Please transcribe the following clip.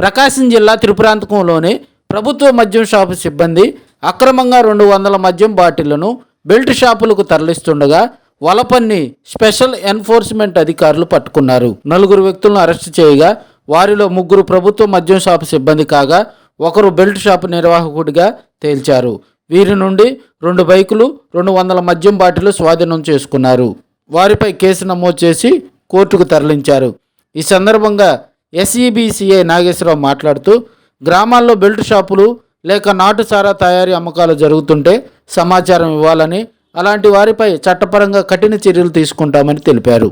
ప్రకాశం జిల్లా త్రిపురాంతకంలోని ప్రభుత్వ మద్యం షాపు సిబ్బంది అక్రమంగా రెండు వందల మద్యం బాటిళ్ళను బెల్ట్ షాపులకు తరలిస్తుండగా వలపన్ని స్పెషల్ ఎన్ఫోర్స్మెంట్ అధికారులు పట్టుకున్నారు. నలుగురు వ్యక్తులను అరెస్టు చేయగా వారిలో ముగ్గురు ప్రభుత్వ మద్యం షాపు సిబ్బంది కాగా ఒకరు బెల్ట్ షాపు నిర్వాహకుడిగా తేల్చారు. వీరి నుండి రెండు బైకులు రెండు వందల మద్యం బాటిలు స్వాధీనం చేసుకున్నారు. వారిపై కేసు నమోదు చేసి కోర్టుకు తరలించారు. ఈ సందర్భంగా ఎస్ఈబిసిఏ నాగేశ్వరరావు మాట్లాడుతూ గ్రామాల్లో బెల్ట్ షాపులు లేక నాటు సారా తయారీ అమ్మకాలు జరుగుతుంటే సమాచారం ఇవ్వాలని అలాంటి వారిపై చట్టపరంగా కఠిన చర్యలు తీసుకుంటామని తెలిపారు.